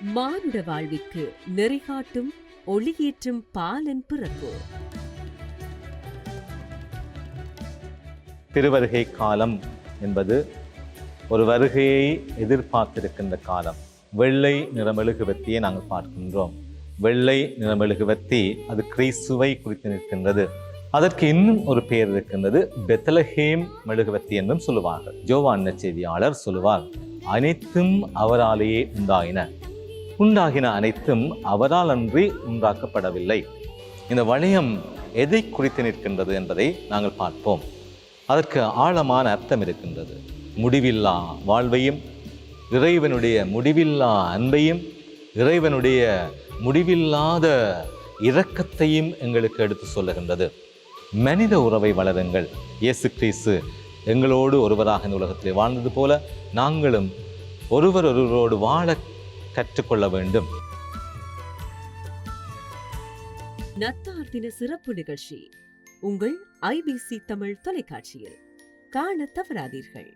மானுட வாழ்விற்கு நெறிகாட்டும் ஒளியேற்றும் பாலன் பிறப்பு. திருவருகை காலம் என்பது ஒரு வருகையை எதிர்பார்த்திருக்கின்ற காலம். வெள்ளை நிறமெழுகுவத்தியை நாங்கள் பார்க்கின்றோம். வெள்ளை நிறமெழுகுவத்தி அது கிறிஸ்துவை குறித்து நிற்கின்றது. அதற்கு இன்னும் ஒரு பெயர் இருக்கின்றது பெத்தலஹேம் மெழுகுவத்தி என்றும் சொல்லுவார்கள். ஜோவான் செய்தியாளர் சொல்லுவார் அனைத்தும் அவராலேயே உண்டாயின. உண்டாகின அனைத்தும் அவரால் அன்றி உண்டாக்கப்படவில்லை. இந்த வளையம் எதை குறித்து நிற்கின்றது என்பதை நாங்கள் பார்ப்போம். அதற்கு ஆழமான அர்த்தம் இருக்கின்றது. முடிவில்லா வாழ்வையும் இறைவனுடைய முடிவில்லா அன்பையும் இறைவனுடைய முடிவில்லாத இரக்கத்தையும் எங்களுக்கு எடுத்து சொல்லுகின்றது. மனித உறவை வளருங்கள். இயேசு கிறிஸ்து எங்களோடு ஒருவராக இந்த உலகத்திலே வாழ்ந்தது போல நாங்களும் ஒருவர் ஒருவரோடு வாழ கற்றுக்கொள்ள வேண்டும். நத்தார் தின சிறப்பு நிகழ்ச்சி. உங்கள் ஐபிசி தமிழ் தொலைக்காட்சியில். காண தவறாதீர்கள்.